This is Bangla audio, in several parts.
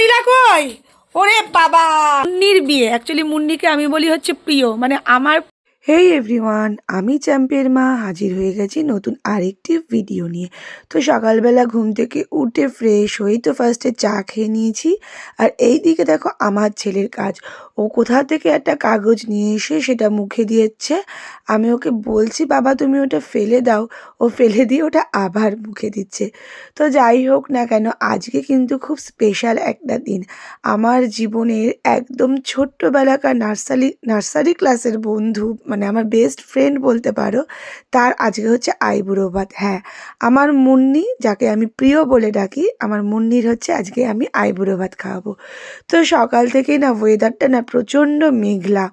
গরিলা কই? ওরে বাবা। মুন্নির বিয়ে। অ্যাকচুয়ালি মুন্নিকে আমি বলি হচ্ছে প্রিয়। মানে আমার হেই এভরিওয়ান আমি চ্যাম্পের মা হাজির হয়ে গেছি নতুন আরেকটি ভিডিও নিয়ে। তো সকালবেলা ঘুম থেকে উঠে ফ্রেশ হয়ে তো ফার্স্টে চা খেয়ে নিয়েছি। আর এই দিকে দেখো আমার ছেলের কাজ। ও কোথা থেকে একটা কাগজ নিয়ে এসে সেটা মুখে দিয়েছে? আমি ওকে বলছি, বাবা, তুমি ওটা ফেলে দাও। ও ফেলে দিয়ে ওটা আবার মুখে দিচ্ছে। তো যাই হোক না কেন, আজকে কিন্তু খুব স্পেশাল একটা দিন। আমার জীবনের একদম ছোট্টবেলাকার নার্সারি নার্সারি ক্লাসের বন্ধু মানে আমার বেস্ট ফ্রেন্ড বলতে পারো, তার আজকে হচ্ছে আইবুড়ো ভাত। হ্যাঁ আমার মুন্নি, যাকে আমি প্রিয় বলে ডাকি, আমার মুন্নির হচ্ছে আজকে আমি আইবুড়ো ভাত খাওয়াবো। তো সকাল থেকেই না ওয়েদারটা না প্রচণ্ড মেঘলা।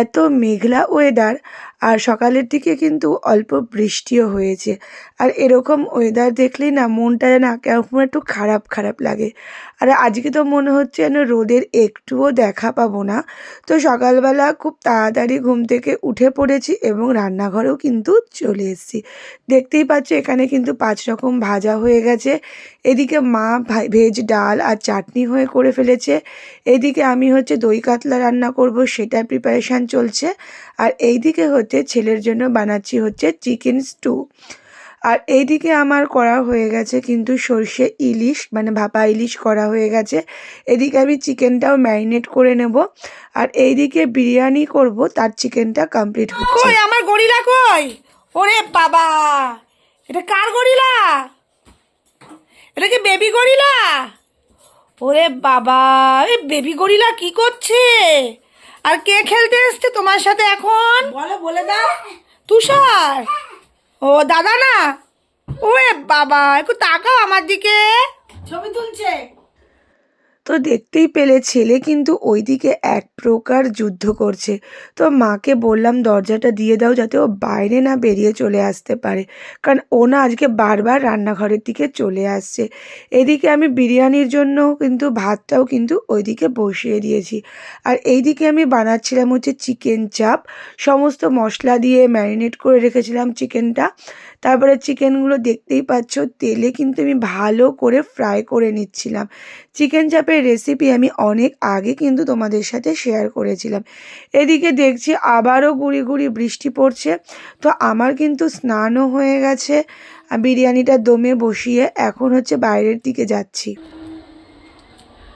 এত মেঘলা ওয়েদার আর সকালের দিকে কিন্তু অল্প বৃষ্টিও হয়েছে। আর এরকম ওয়েদার দেখলেই না মনটা যেন কেমন একটু খারাপ খারাপ লাগে। আর আজকে তো মনে হচ্ছে যেন রোদের একটুও দেখা পাবো না। তো সকালবেলা খুব তাড়াতাড়ি ঘুম থেকে উঠে পড়েছি এবং রান্নাঘরেও কিন্তু চলে এসেছি। দেখতেই পাচ্ছ এখানে কিন্তু পাঁচ রকম ভাজা হয়ে গেছে। এদিকে মা ভেজ ডাল আর চাটনি হয়ে করে ফেলেছে। এদিকে আমি হচ্ছে দই কাতলা রান্না করব, সেটার প্রিপারেশান চলছে। আর এইদিকে হচ্ছে ছেলের জন্য বানাচ্ছি হচ্ছে চিকেন স্টু আর এইদিকে আমার করা হয়ে গেছে কিন্তু সর্ষে ইলিশ মানে ভাপা ইলিশ করা হয়ে গেছে। এদিকে আমি চিকেনটাও ম্যারিনেট করে নেব। আর এইদিকে বিরিয়ানি করব তার চিকেনটা কমপ্লিট হচ্ছে। কই আমার গরিলা কই? ওরে বাবা! এটা কার গরিলা? এটা কি বেবি গরিলা? ওরে বাবা এ বেবি গরিলা কি করছে? আর কে খেলতে এসছে তোমার সাথে এখন? বলো বলে দাও। তুষার। ও দাদা না? ওরে বাবা একটু তাকাও আমার দিকে। ছবি তুলছে। তো দেখতেই পেলে ছেলে কিন্তু ওইদিকে এক প্রকার যুদ্ধ করছে। তো মাকে বললাম, দরজাটা দিয়ে দাও যাতে ও বাইরে না বেরিয়ে চলে আসতে পারে। কারণ ও না আজকে বারবার রান্নাঘরের দিকে চলে আসছে। এদিকে আমি বিরিয়ানির জন্য কিন্তু, ভাতটাও কিন্তু ওইদিকে বসিয়ে দিয়েছি। আর এইদিকে আমি বানাচ্ছিলাম হচ্ছে চিকেন চাপ। সমস্ত মশলা দিয়ে ম্যারিনেট করে রেখেছিলাম চিকেনটা। তারপরে চিকেনগুলো দেখতেই পাচ্ছ, তেলে কিন্তু আমি ভালো করে ফ্রাই করে নিচ্ছিলাম। চিকেন চাপের রেসিপি আমি অনেক আগে কিন্তু তোমাদের সাথে শেয়ার করেছিলাম। এদিকে দেখছি আবারও গুড়ি গুড়ি বৃষ্টি পড়ছে। তো আমার কিন্তু স্নানও হয়ে গেছে। বিরিয়ানিটা দমে বসিয়ে এখন হচ্ছে বাইরের দিকে যাচ্ছি।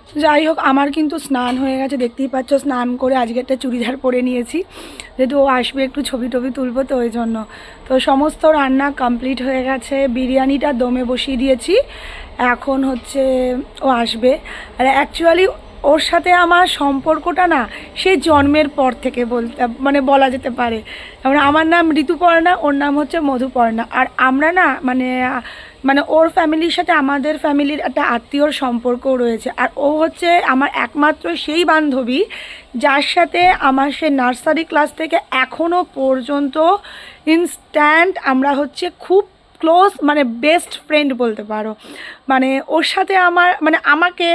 যাই হোক, আমার কিন্তু স্নান হয়ে গেছে, দেখতেই পাচ্ছ, স্নান করে আজকে একটা চুড়িদার পরে নিয়েছি। যেহেতু ও আসবে একটু ছবি টবি তুলবো তো, ওই জন্য। তো সমস্ত রান্না কমপ্লিট হয়ে গেছে, বিরিয়ানিটা দমে বসিয়ে দিয়েছি। এখন হচ্ছে ও আসবে। আর অ্যাকচুয়ালি ওর সাথে আমার সম্পর্কটা না সে জন্মের পর থেকে বলতে মানে বলা যেতে পারে। যেমন আমার নাম ঋতুপর্ণা ওর নাম হচ্ছে মধুপর্ণা আর আমরা না মানে মানে ওর ফ্যামিলির সাথে আমাদের ফ্যামিলির একটা আত্মীয়র সম্পর্কও রয়েছে। আর ও হচ্ছে আমার একমাত্র সেই বান্ধবী, যার সাথে আমার সে নার্সারি ক্লাস থেকে এখনও পর্যন্ত ইনস্ট্যান্ট আমরা হচ্ছে খুব ক্লোজ মানে বেস্ট ফ্রেন্ড বলতে পারো। মানে ওর সাথে আমার মানে আমাকে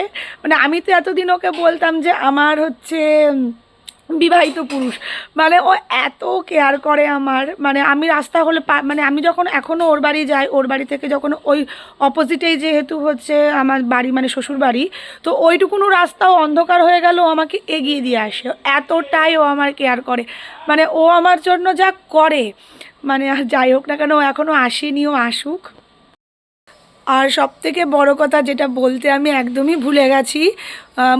মানে আমি তো এতদিন ওকে বলতাম যে আমার হচ্ছে বিবাহিত পুরুষ। মানে ও এত কেয়ার করে আমার। মানে আমি রাস্তা হলে মানে আমি যখন এখনও ওর বাড়ি যাই, ওর বাড়ি থেকে যখন ওই অপোজিটেই যেহেতু হচ্ছে আমার বাড়ি মানে শ্বশুর বাড়ি, তো ওইটুকুনো রাস্তাও অন্ধকার হয়ে গেল আমাকে এগিয়ে দিয়ে আসে। এতটাই ও আমার কেয়ার করে। মানে ও আমার জন্য যা করে মানে যাই হোক না কেন এখনও আসেনিও আসুক। আর সব থেকে বড়ো কথা যেটা বলতে আমি একদমই ভুলে গেছি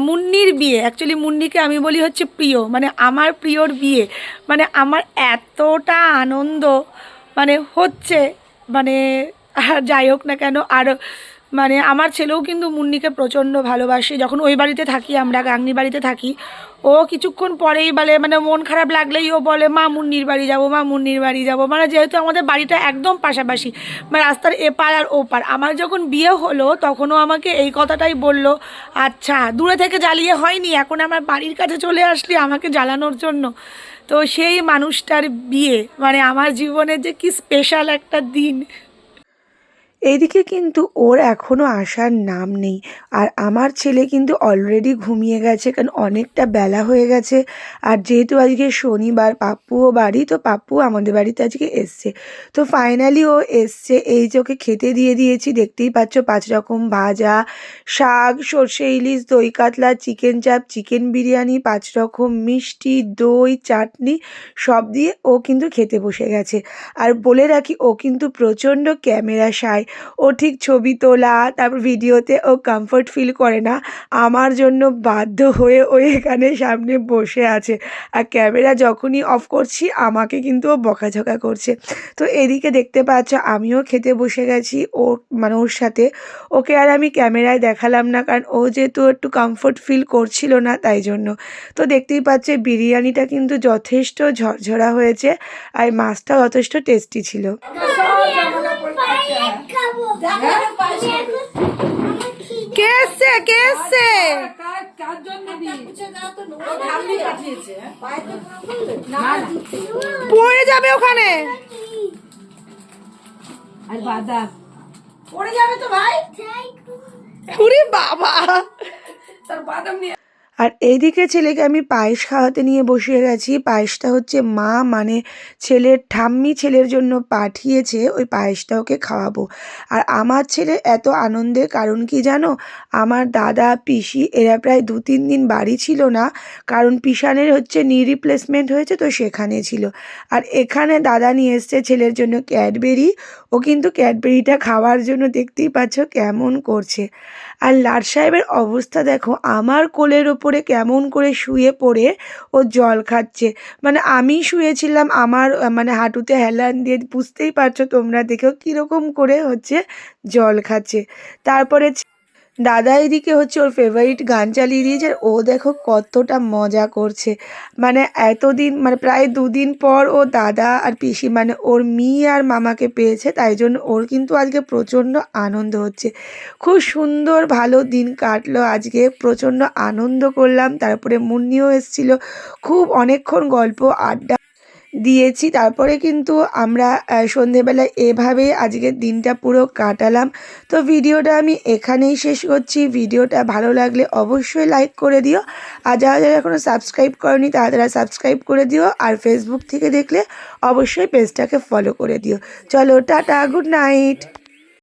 মুন্নির বিয়ে। অ্যাকচুয়ালি মুন্নিকে আমি বলি হচ্ছে প্রিয় মানে আমার প্রিয়র বিয়ে। মানে আমার এতটা আনন্দ মানে হচ্ছে মানে যাই হোক না কেন, আর মানে আমার ছেলেও কিন্তু মুন্নিকে প্রচণ্ড ভালোবাসে। যখন ওই বাড়িতে থাকি, আমরা গাংনি বাড়িতে থাকি, ও কিছুক্ষণ পরেই বলে মানে মন খারাপ লাগলেই ও বলে, মা, মুন্নির বাড়ি যাব, মা, মুন্নির বাড়ি যাব। মানে যেহেতু আমাদের বাড়িটা একদম পাশাপাশি মানে রাস্তার এপার আর ওপার। আমার যখন বিয়ে হলো, তখনও আমাকে এই কথাটাই বলল আচ্ছা দূরে থেকে জ্বালিয়ে হয়নি, এখন আমার বাড়ির কাছে চলে আসলি আমাকে জ্বালানোর জন্য। তো সেই মানুষটার বিয়ে মানে আমার জীবনের যে কি স্পেশাল একটা দিন। এইদিকে কিন্তু ওর এখনও আসার নাম নেই। আর আমার ছেলে কিন্তু অলরেডি ঘুমিয়ে গেছে, কারণ অনেকটা বেলা হয়ে গেছে। আর যেহেতু আজকে শনিবার, পাপ্পুও বাড়ি, তো পাপ্পু আমাদের বাড়িতে আজকে এসছে। তো ফাইনালি ও এসছে। এই যে ওকে খেতে দিয়ে দিয়েছি, দেখতেই পাচ্ছ পাঁচ রকম ভাজা, শাক, সর্ষে ইলিশ, দই কাতলা চিকেন চাপ চিকেন বিরিয়ানি, পাঁচ রকম মিষ্টি, দই, চাটনি, সব দিয়ে ও কিন্তু খেতে বসে গেছে। আর বলে রাখি, ও কিন্তু প্রচণ্ড ক্যামেরা সায় ও ঠিক ছবি তোলা, তারপর ভিডিওতে ও কমফর্ট ফিল করে না। আমার জন্য বাধ্য হয়ে ও এখানে সামনে বসে আছে। আর ক্যামেরা যখনই অফ করছি, আমাকে কিন্তু ও বকাঝকা করছে। তো এদিকে দেখতে পাচ্ছ, আমিও খেতে বসে গেছি ওর মানে ওর সাথে। ওকে আর আমি ক্যামেরায় দেখালাম না, কারণ ও যেহেতু একটু কমফোর্ট ফিল করছিল না, তাই জন্য। তো দেখতেই পাচ্ছে, বিরিয়ানিটা কিন্তু যথেষ্ট ঝরঝরা হয়েছে, আর মাছটাও যথেষ্ট টেস্টি ছিল। কে এসছে? কে এসছে? পড়ে যাবে ওখানে। পড়ে যাবে তো ভাই। বাবা। আর এইদিকে ছেলেকে আমি পায়েস খাওয়াতে নিয়ে বসিয়ে গেছি। পায়েসটা হচ্ছে মা মানে ছেলের ঠাম্মি ছেলের জন্য পাঠিয়েছে, ওই পায়েসটা ওকে খাওয়াবো। আর আমার ছেলে এত আনন্দের কারণ কি জানো? আমার দাদা, পিসি এরা প্রায় দু তিন দিন বাড়ি ছিল না, কারণ পিসানের হচ্ছে নি রিপ্লেসমেন্ট হয়েছে তো সেখানে ছিল। আর এখানে দাদা নিয়ে এসছে ছেলের জন্য ক্যাডবেরি। ও কিন্তু ক্যাডবেরিটা খাওয়ার জন্য দেখতেই পাচ্ছ কেমন করছে। আর লাট সাহেবের অবস্থা দেখো, আমার কোলের ওপরে কেমন করে শুয়ে পড়ে ও জল খাচ্ছে। মানে আমি শুয়েছিলাম, আমার মানে হাঁটুতে হেলান দিয়ে, বুঝতেই পারছ তোমরা দেখেও কীরকম করে হচ্ছে জল খাচ্ছে। তারপরে দাদা এদিকে হচ্ছে ওর ফেভারিট গান চালিয়ে দিয়েছে আর ও দেখো কতটা মজা করছে। মানে এতদিন মানে প্রায় দুদিন পর ও দাদা আর পিসি মানে ওর মেয়ে আর মামাকে পেয়েছে, তাই জন্য ওর কিন্তু আজকে প্রচণ্ড আনন্দ হচ্ছে। খুব সুন্দর, ভালো দিন কাটলো আজকে, প্রচণ্ড আনন্দ করলাম, তারপরে মুন্নিও এসেছিল, খুব অনেকক্ষণ গল্প, আড্ডা দিয়েছি। তারপরে কিন্তু আমরা সন্ধেবেলা এভাবে আজকের দিনটা পুরো কাটালাম। তো ভিডিওটা আমি এখানেই শেষ করছি। ভিডিওটা ভালো লাগলে অবশ্যই লাইক করে দিও। আর যারা যারা এখনও সাবস্ক্রাইব করনি, তারা তারা সাবস্ক্রাইব করে দিও। আর ফেসবুক থেকে দেখলে অবশ্যই পেজটাকে ফলো করে দিও। চলো, টাটা গুড নাইট